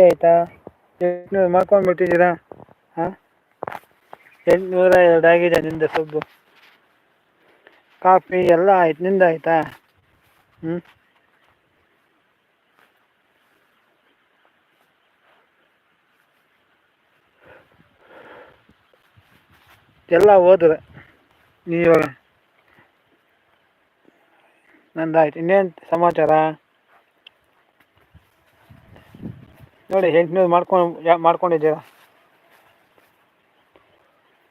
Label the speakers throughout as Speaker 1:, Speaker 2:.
Speaker 1: ಆಯಿತಾ? ಎಂಟುನೂರು ಮಾಡ್ಕೊಂಡು ಬಿಟ್ಟಿದ್ದೀರಾ ಹಾ? ಎಂಟುನೂರ ಎರಡು ಆಗಿದೆ ನಿಂದು ಸೊಬ್ಬು. ಕಾಫಿ ಎಲ್ಲ ಆಯ್ತು. ನಿಂದ ಆಯ್ತಾ? ಹ್ಞೂ ಎಲ್ಲ ಹೋದ್ರೆ ಇವಾಗ. ನಂದಾಯ್ತು. ಇನ್ನೇನು ಸಮಾಚಾರ? ನೋಡಿ ಎಂಟುನೂರು ಮಾಡ್ಕೊಂಡು ಮಾಡ್ಕೊಂಡಿದ್ದೀರಾ?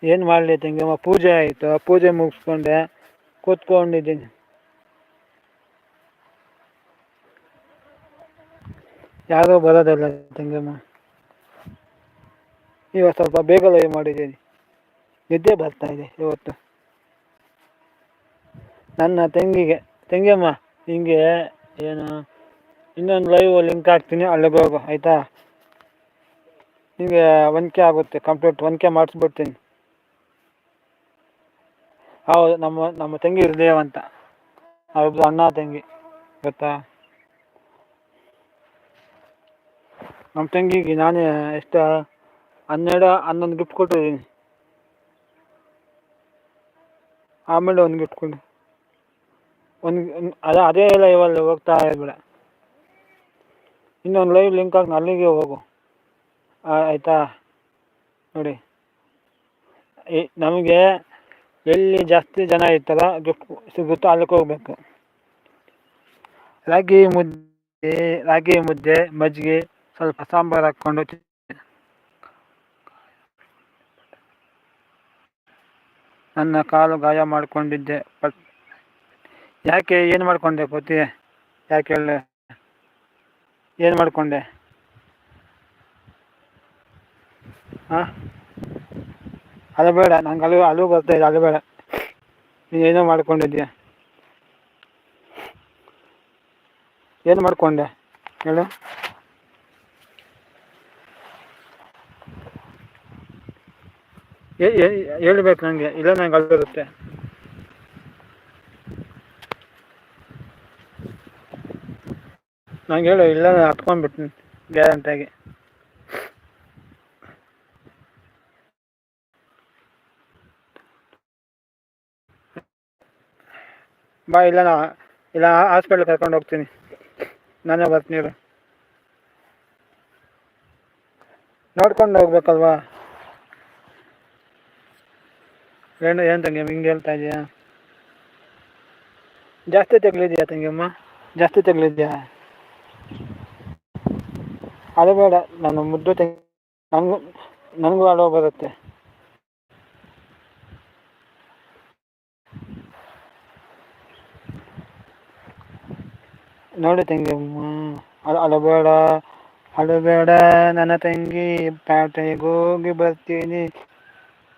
Speaker 1: ಏನು ಮಾಡಲಿ ತಂಗಮ್ಮ ಪೂಜೆ ಆಯಿತು. ಪೂಜೆ ಮುಗಿಸ್ಕೊಂಡೆ. ಕೂತ್ಕೊಂಡಿದ್ದೀನಿ. ಯಾರೂ ಬರೋದಿಲ್ಲ ತಂಗಮ್ಮ ಇವತ್ತು ಸ್ವಲ್ಪ ಬೇಗ ಲೈವ್ ಮಾಡಿದ್ದೀನಿ. ನಿದ್ದೆ ಬರ್ತಾ ಇದೆ ಇವತ್ತು. ನನ್ನ ತಂಗಿಗೆ ತಂಗಿಯಮ್ಮ ಹಿಂಗೆ ಏನು ಇನ್ನೊಂದು ಲೈವ್ ಲಿಂಕ್ ಹಾಕ್ತೀನಿ ಅಲ್ಲಿಗೆ ಹೋಗು, ಆಯಿತಾ? ನಿಮಗೆ ಒನಕೆ ಆಗುತ್ತೆ ಕಂಪ್ಲೀಟ್ ಒನಕೆ ಮಾಡಿಸ್ಬಿಡ್ತೀನಿ. ಹೌದು, ನಮ್ಮ ನಮ್ಮ ತಂಗಿ ಹೃದಯವಂತ. ಅಂತ ಅವ್ರದ್ದು ಅಣ್ಣ ತಂಗಿ, ಗೊತ್ತಾ? ನಮ್ಮ ತಂಗಿಗೆ ನಾನೇ ಎಷ್ಟು, ಹನ್ನೆರಡು, ಹನ್ನೊಂದು ಗಿಫ್ಟ್ ಕೊಟ್ಟಿದ್ದೀನಿ. ಆಮೇಲೆ ಒಂದು ಗಿಫ್ಟ್ ಕೊಡಿ. ಒಂದು, ಅದ ಅದೇ ಲೈವಲ್ಲಿ ಹೋಗ್ತಾ ಇರಬೇಡ ಇನ್ನೊಂದು ಲೈವ್ ಲಿಂಕ್ ಹಾಕಿ ಅಲ್ಲಿಗೆ ಹೋಗು. ಆಯಿತಾ? ನೋಡಿ. ನಮಗೆ ಎಲ್ಲಿ ಜಾಸ್ತಿ ಜನ ಇರ್ತಾರೋ ಗಿಫ್ಟ್ ಸಿಗುತ್ತೋ ಅಲ್ಲಿಗೆ ಹೋಗ್ಬೇಕು. ರಾಗಿ ಮುದ್ದೆ ರಾಗಿ ಮುದ್ದೆ, ಮಜ್ಜಿಗೆ ಸ್ವಲ್ಪ ಸಾಂಬಾರು ಹಾಕ್ಕೊಂಡು ನನ್ನ ಕಾಲು ಗಾಯ ಮಾಡಿಕೊಂಡಿದ್ದೆ. ಯಾಕೆ ಏನು ಮಾಡಿಕೊಂಡೆ ಪತಿ? ಯಾಕೆ ಹೇಳಿ ಏನು ಮಾಡಿಕೊಂಡೆ? ಹಾಂ? ಬೇಡ, ನಂಗೆ ಅಲ್ಲೂ ಅಲ್ಲೂ ಬರ್ತಾ ಇದೆ ನೀನು ಏನೋ ಮಾಡ್ಕೊಂಡಿದ್ದೀಯ ಏನು ಮಾಡಿಕೊಂಡೆ? ಹೇಳು. ಹೇಳ್ಬೇಕು ನನಗೆ ಇಲ್ಲ ನಂಗೆ ಅಳು ಬರುತ್ತೆ ನಂಗೆ ಹೇಳು, ಇಲ್ಲ ಹತ್ಕೊಂಡ್ಬಿಟ್ಟಿನಿ ಗ್ಯಾರಂಟಿ ಆಗಿ ಬಾ, ಇಲ್ಲ ನಾ, ಇಲ್ಲ, ಹಾಸ್ಪಿಟ್ಲ್ ಕರ್ಕೊಂಡು ಹೋಗ್ತೀನಿ. ನಾನೇ ಬರ್ತೀನಿ ನೋಡ್ಕೊಂಡು ಹೋಗ್ಬೇಕಲ್ವಾ? ಏನು ಏನು ತಂಗಿ, ಹಿಂಗೆ ಹೇಳ್ತಾ ಇದೆಯಾ? ಜಾಸ್ತಿ ತಗಲಿದ್ಯಾ ತಂಗಿಯಮ್ಮ ಜಾಸ್ತಿ ತಗಲಿದ್ಯಾ ಅದು ಬೇಡ, ನಾನು ಮುದ್ದು ತಂಗಿ ನನಗೂ ನನಗೂ ಬರುತ್ತೆ. ನೋಡಿ ತಂಗಿ ಅಳು ಅಳಬೇಡ ಅಳಬೇಡ ನನ್ನ ತಂಗಿ ಹೋಗಿ ಬರ್ತೀನಿ.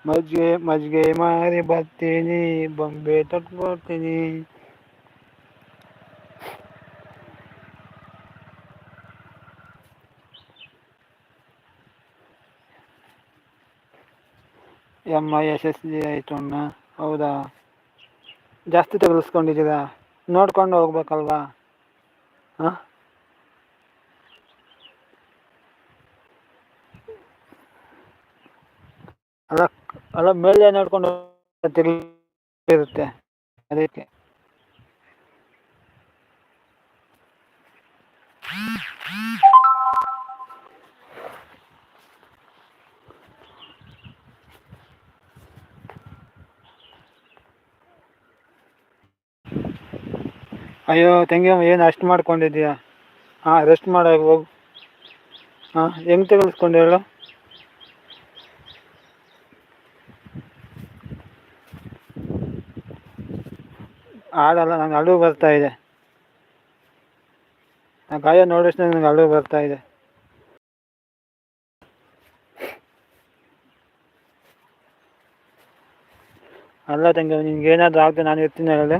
Speaker 1: ಮಜ್ಜಿಗೆ ಮಜ್ಜಿಗೆ ಮಾರಿ ಬರ್ತೀನಿ, ಬೊಂಬೆ ತೊಟ್ಕೊಡ್ತೀನಿ. M I, S S G ಆಯಿತು ಅಣ್ಣ ಹೌದಾ? ಜಾಸ್ತಿ ತಗಲಿಸ್ಕೊಂಡಿದ್ದೀರಾ? ನೋಡ್ಕೊಂಡು ಹೋಗ್ಬೇಕಲ್ವಾ? ಹಾಂ? ಅಲ್ಲ ಅಲ್ಲ, ಮೇಲೆ ನೋಡ್ಕೊಂಡು ಇರುತ್ತೆ. ಅದಕ್ಕೆ. ಅಯ್ಯೋ, ತಂಗಿ ಏನು ಅಷ್ಟು ಮಾಡ್ಕೊಂಡಿದ್ದೀಯಾ? ಹಾಂ ರೆಸ್ಟ್ ಮಾಡೋಕೆ ಹೋಗು. ಹಾಂ, ಹೆಂಗೆ ತೆಗೆಸ್ಕೊಂಡು ಹೇಳು? ಆಡಲ್ಲ ನಂಗೆ ಅಳು ಬರ್ತಾ ಇದೆ. ಆ ಗಾಯ ನೋಡಿಸ್ ನನಗೆ ಅಳು ಬರ್ತಾ ಇದೆ. ಅಲ್ಲ ತಂಗಿ ನಿನ್ಗೆ ಏನಾದರೂ ಆಗದೆ ನಾನು ಇರ್ತೀನಿ ಹೇಳಿ.